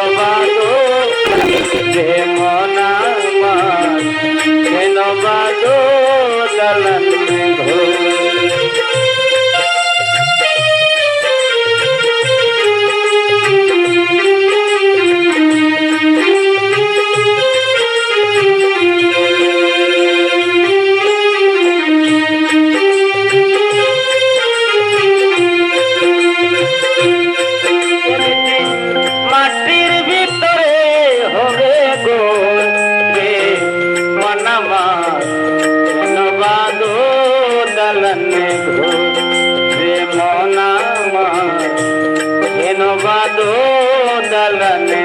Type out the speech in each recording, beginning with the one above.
ভালোবাসো যে মন নবাদো দলনে ঘো রে মনামা হে নবাদো দলনে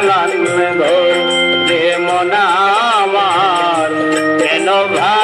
লালন ধর মনা আমার কেন ভাই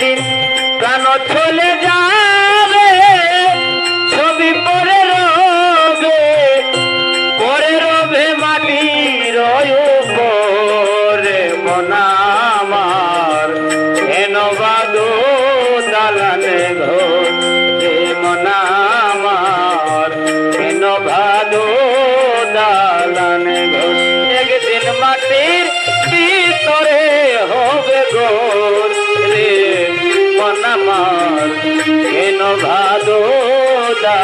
যেদিন প্রাণ চলে যাবে? ছবি পরে রবে পরে রবে মাটির পরে মনা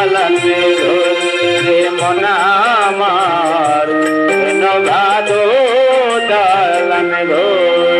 লালাতে ধরে মনা আমার ভাদো দালান ধরে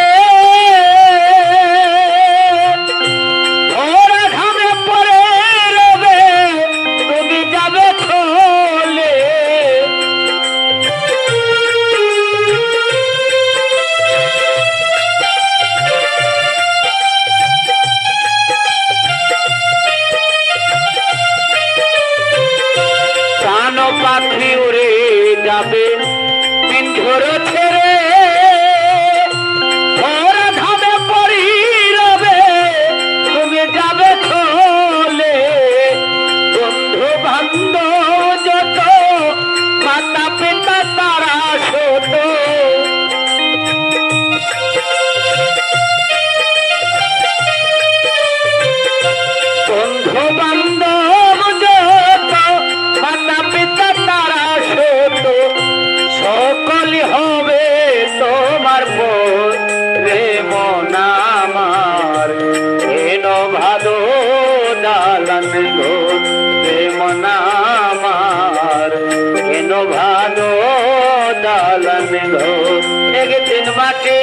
বাটে